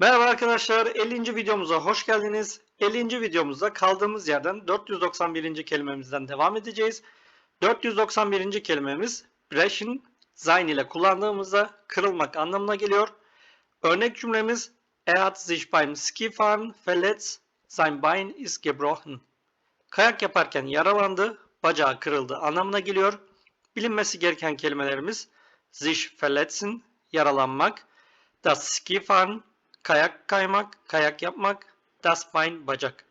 Merhaba arkadaşlar, 50. videomuza hoş geldiniz. 50. videomuzda kaldığımız yerden 491. kelimemizden devam edeceğiz. 491. kelimemiz brechen, sein ile kullandığımızda kırılmak anlamına geliyor. Örnek cümlemiz Er hat sich beim Skifahren verletzt, sein Bein ist gebrochen. Kayak yaparken yaralandı, bacağı kırıldı anlamına geliyor. Bilinmesi gereken kelimelerimiz sich verletzen, yaralanmak, das Skifahren, kayak kaymak, kayak yapmak, das Bein, bacak.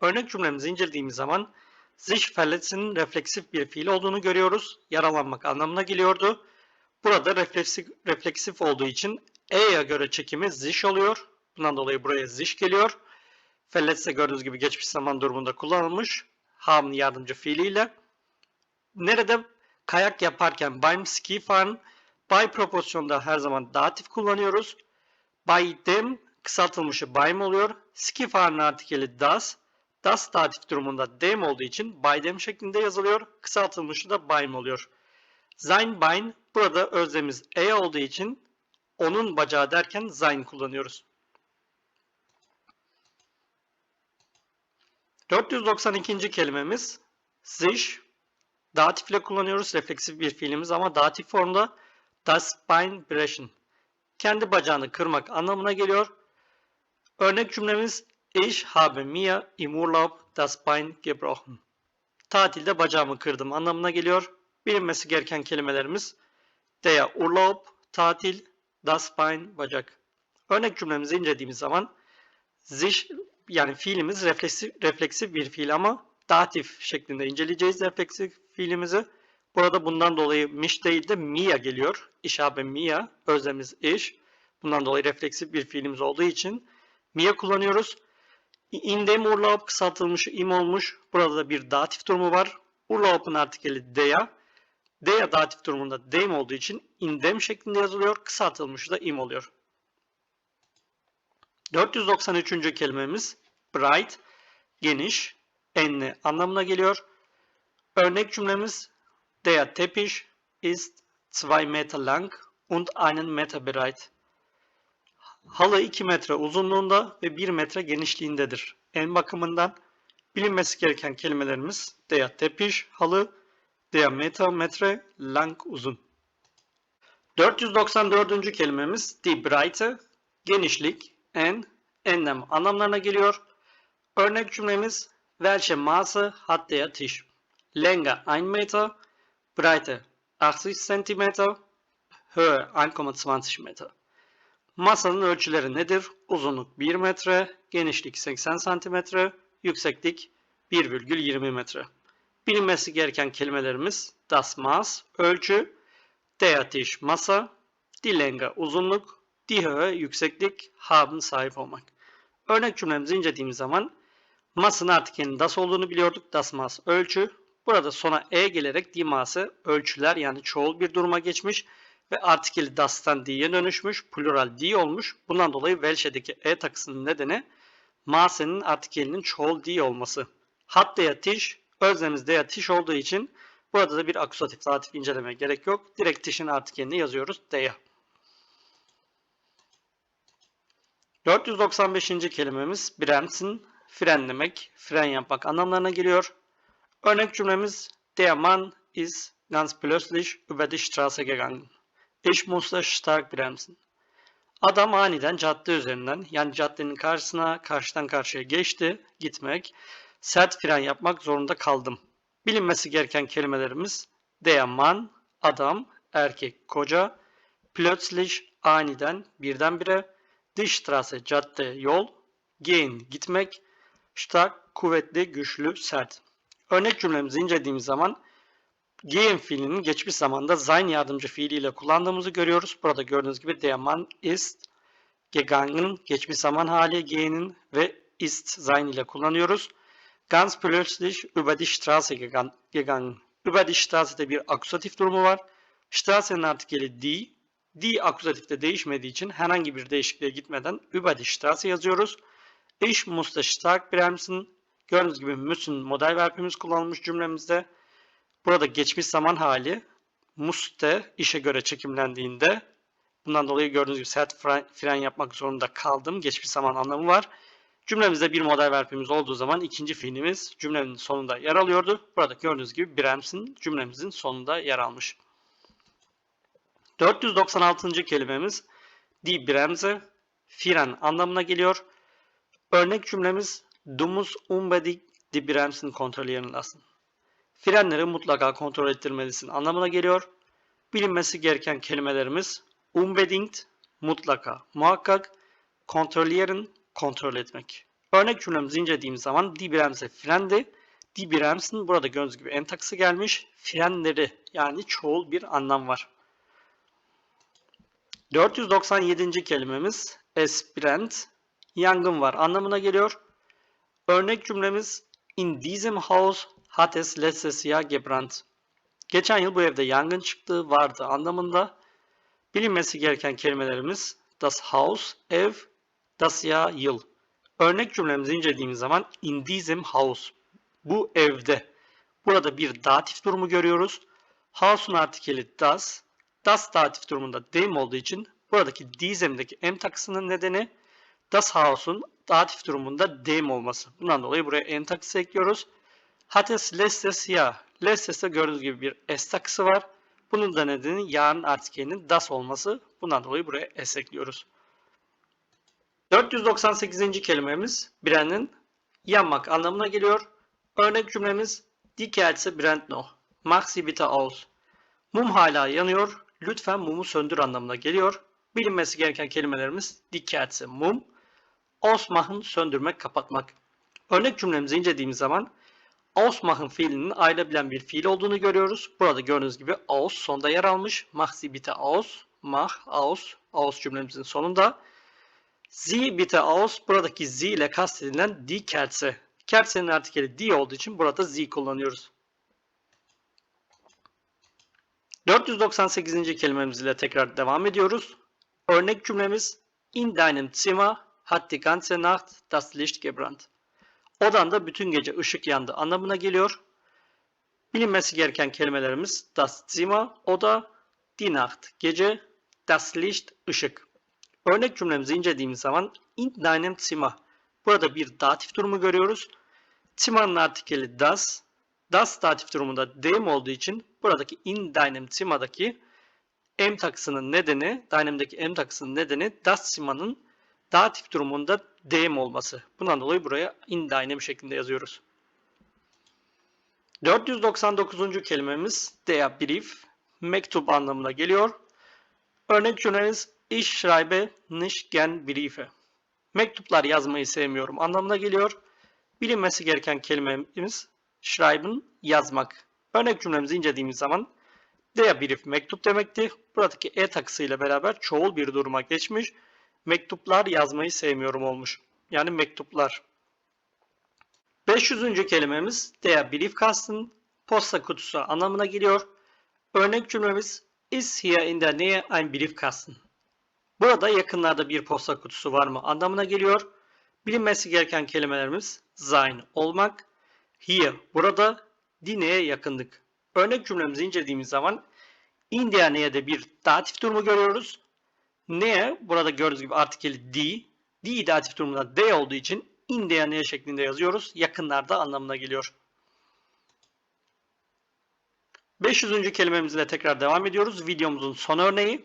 Örnek cümlemizi incelediğimiz zaman sich verletzen'in refleksif bir fiil olduğunu görüyoruz. Yaralanmak anlamına geliyordu. Burada refleksif, refleksif olduğu için e'ye göre çekimi sich oluyor. Bundan dolayı buraya sich geliyor. Verletze gördüğünüz gibi geçmiş zaman durumunda kullanılmış. Haben yardımcı fiiliyle. Nerede kayak yaparken beim Skifahren by proporsiyonda her zaman datif kullanıyoruz. By dem kısaltılmışı beim oluyor. Skifahren artikeli das. Das datif durumunda dem olduğu için by dem şeklinde yazılıyor. Kısaltılmışı da beim oluyor. Sein Bein burada özlemiz e olduğu için onun bacağı derken sein kullanıyoruz. 492. kelimemiz sich. Datif ile kullanıyoruz. Refleksif bir fiilimiz ama datif formda das Bein brechen. Kendi bacağını kırmak anlamına geliyor. Örnek cümlemiz Ich habe mir im Urlaub das Bein gebrochen. Tatilde bacağımı kırdım anlamına geliyor. Bilinmesi gereken kelimelerimiz der Urlaub, tatil, das Bein, bacak. Örnek cümlemizi incelediğimiz zaman sich yani fiilimiz refleksif, refleksif bir fiil ama datif şeklinde inceleyeceğiz refleksif fiilimizi. Burada bundan dolayı miş değil de mia geliyor. Ich habe mia, özlemiz iş. Bundan dolayı refleksif bir fiilimiz olduğu için mia kullanıyoruz. In dem Urlaub kısaltılmış im olmuş. Burada da bir datif durumu var. Urlaub'un artikeli der. Der datif durumunda dem olduğu için in dem şeklinde yazılıyor. Kısaltılmış da im oluyor. 493. kelimemiz bright, geniş, enli anlamına geliyor. Örnek cümlemiz Der Teppich ist 2 Meter lang und 1 Meter breit. Halı 2 metre uzunluğunda ve 1 metre genişliğindedir. En bakımından bilinmesi gereken kelimelerimiz Der Teppich, halı, Der Meter, metre, lang, uzun. 494. kelimemiz Die Breite, genişlik, en, enlem anlamlarına geliyor. Örnek cümlemiz Welche Maße hat der Tisch? Länge 1 Meter, Breite 80 cm, Höhe 1,20 Meter. Masanın ölçüleri nedir? Uzunluk 1 metre, genişlik 80 cm, yükseklik 1,20 metre. Bilinmesi gereken kelimelerimiz das Maß, ölçü, der Tisch, masa, die Länge, uzunluk, die Höhe, yükseklik, haben, sahip olmak. Örnek cümlemizi incelediğimiz zaman Mas'ın artikelinin das olduğunu biliyorduk. Das Mas ölçü. Burada sona e gelerek die Maß'ı ölçüler yani çoğul bir duruma geçmiş ve artikeli das'tan die'ye dönüşmüş. Plural die olmuş. Bundan dolayı Welche'deki e takısının nedeni Maß'ın artikelinin çoğul die olması. Hat der Tisch özlemiz der Tisch olduğu için burada da bir akusatif datif incelemeye gerek yok. Direkt Tisch'in artikelini yazıyoruz. Der. 495. kelimemiz bremsen, frenlemek, fren yapmak anlamlarına geliyor. Örnek cümlemiz Der Mann ist ganz plötzlich über die Straße gegangen. Ich musste stark bremsen. Adam aniden cadde üzerinden yani caddenin karşısına karşıdan karşıya geçti, gitmek, sert fren yapmak zorunda kaldım. Bilinmesi gereken kelimelerimiz Der Mann, adam, erkek, koca, plötzlich, aniden, birdenbire, Die Straße, cadde, yol, gehen, gitmek, stark, kuvvetli, güçlü, sert. Örnek cümlemizi incelediğimiz zaman gehen fiilinin geçmiş zamanda sein yardımcı fiiliyle kullandığımızı görüyoruz. Burada gördüğünüz gibi der Mann ist gegangen geçmiş zaman hali gehen'in ve ist sein ile kullanıyoruz. Ganz plötzlich über die Straße gegangen. Über die Straße'de bir akusatif durumu var. Straße'nin artikeli die. Die akusatifte değişmediği için herhangi bir değişikliğe gitmeden über die Straße yazıyoruz. Ich musste stark bremsen. Gördüğünüz gibi müssen model verbimiz kullanılmış cümlemizde. Burada geçmiş zaman hali musste işe göre çekimlendiğinde Bundan dolayı gördüğünüz gibi sert fren, fren yapmak zorunda kaldım. Geçmiş zaman anlamı var. Cümlemizde bir model verpimiz olduğu zaman ikinci fiilimiz cümlenin sonunda yer alıyordu. Burada gördüğünüz gibi bremsin cümlemizin sonunda yer almış. 496. kelimemiz die Bremse fren anlamına geliyor. Örnek cümlemiz Du musst unbedingt die Bremsen kontrollieren lassen. Frenleri mutlaka kontrol ettirmelisin anlamına geliyor. Bilinmesi gereken kelimelerimiz unbedingt, mutlaka, muhakkak, kontrollieren, kontrol etmek. Örnek cümlemizi incelediğimiz zaman die Bremse frendi. Die Bremsen burada gördüğünüz gibi en takısı gelmiş. Frenleri yani çoğul bir anlam var. 497. kelimemiz es brennt, yangın var anlamına geliyor. Örnek cümlemiz in diesem Haus hat es letztes Jahr gebrannt. Geçen yıl bu evde yangın çıktığı vardı anlamında. Bilinmesi gereken kelimelerimiz das Haus, ev, das Jahr, yıl. Örnek cümlemizi incelediğimiz zaman in diesem Haus, bu evde. Burada bir datif durumu görüyoruz. Haus'un artikeli das, das datif durumunda dem olduğu için buradaki diesem'deki em takısının nedeni das Haus'un datif durumunda dem olması. Bundan dolayı buraya en takısı ekliyoruz. Hattes letztes Jahr. Letztes'te gördüğünüz gibi bir s takısı var. Bunun da nedeni yarın artikelinin das olması. Bundan dolayı buraya s ekliyoruz. 498. kelimemiz Brenn'in yanmak anlamına geliyor. Örnek cümlemiz Die Kerze brennt noch. Mach aus. Mum hala yanıyor. Lütfen mumu söndür anlamına geliyor. Bilinmesi gereken kelimelerimiz Die mum. Ausmachen söndürmek, kapatmak. Örnek cümlemizi incelediğimiz zaman Ausmachen fiilinin ayrılabilen bir fiil olduğunu görüyoruz. Burada gördüğünüz gibi aus sonda yer almış. Mach sie bitte aus. Mach, aus, aus cümlemizin sonunda. Sie bitte aus. Buradaki sie ile kastedilen die Kerze. Kerzenin artikeli die olduğu için burada sie kullanıyoruz. 498. kelimemiz ile tekrar devam ediyoruz. Örnek cümlemiz In deinem Zimmer hat die ganze Nacht das Licht gebrannt. Odanda bütün gece ışık yandı anlamına geliyor. Bilinmesi gereken kelimelerimiz das Zimmer, oda, die Nacht, gece, das Licht, ışık. Örnek cümlemizi incelediğimiz zaman in deinem Zimmer. Burada bir datif durumu görüyoruz. Zimmer'ın artikeli das. Das datif durumunda dem olduğu için buradaki in deinem Zimmer'daki em takısının nedeni, dynam'daki em takısının nedeni das Zimmer'ın datif durumunda dem olması. Bundan dolayı buraya in dynam şeklinde yazıyoruz. 499. kelimemiz der Brief, mektup anlamına geliyor. Örnek cümlemiz Ich schreibe nicht gern Briefe. Mektuplar yazmayı sevmiyorum anlamına geliyor. Bilinmesi gereken kelimemiz schreiben, yazmak. Örnek cümlemizi incelediğimiz zaman der Brief mektup demekti. Buradaki e takısıyla beraber çoğul bir duruma geçmiş. Mektuplar yazmayı sevmiyorum olmuş. Yani mektuplar. 500. kelimemiz der Briefkasten, posta kutusu anlamına geliyor. Örnek cümlemiz Is hier in der Nähe ein Briefkasten? Burada yakınlarda bir posta kutusu var mı anlamına geliyor. Bilinmesi gereken kelimelerimiz sein, olmak, here, burada, dine'ye yakınlık. Örnek cümlemizi incelediğimiz zaman in der Nähe'de bir datif durumu görüyoruz. Nähe, burada gördüğünüz gibi artikeli die, die datif durumunda de olduğu için in der Nähe şeklinde yazıyoruz. Yakınlarda anlamına geliyor. 500. kelimemizle tekrar devam ediyoruz. Videomuzun son örneği.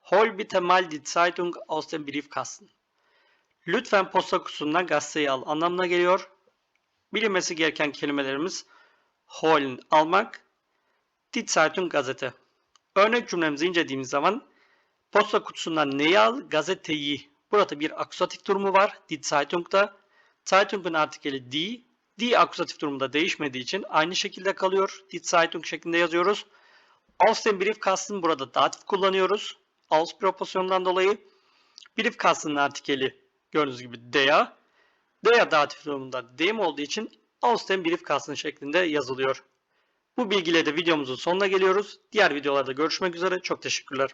Hol bitte mal die Zeitung aus dem Briefkasten. Lütfen posta kutusundan gazeteyi al anlamına geliyor. Bilinmesi gereken kelimelerimiz holen almak, die Zeitung gazete. Örnek cümlemizi incelediğimiz zaman posta kutusundan neyi al? Gazeteyi. Burada bir akusatif durumu var. Die Zeitung'da. Zeitung'un artikeli die. Die akusatif durumda değişmediği için aynı şekilde kalıyor. Die Zeitung şeklinde yazıyoruz. Aus dem Briefkasten burada datif kullanıyoruz. Aus proporsiyonundan dolayı. Briefkasten'ın artikeli gördüğünüz gibi der. Der datif durumunda dem olduğu için aus dem Briefkasten şeklinde yazılıyor. Bu bilgiyle de videomuzun sonuna geliyoruz. Diğer videolarda görüşmek üzere. Çok teşekkürler.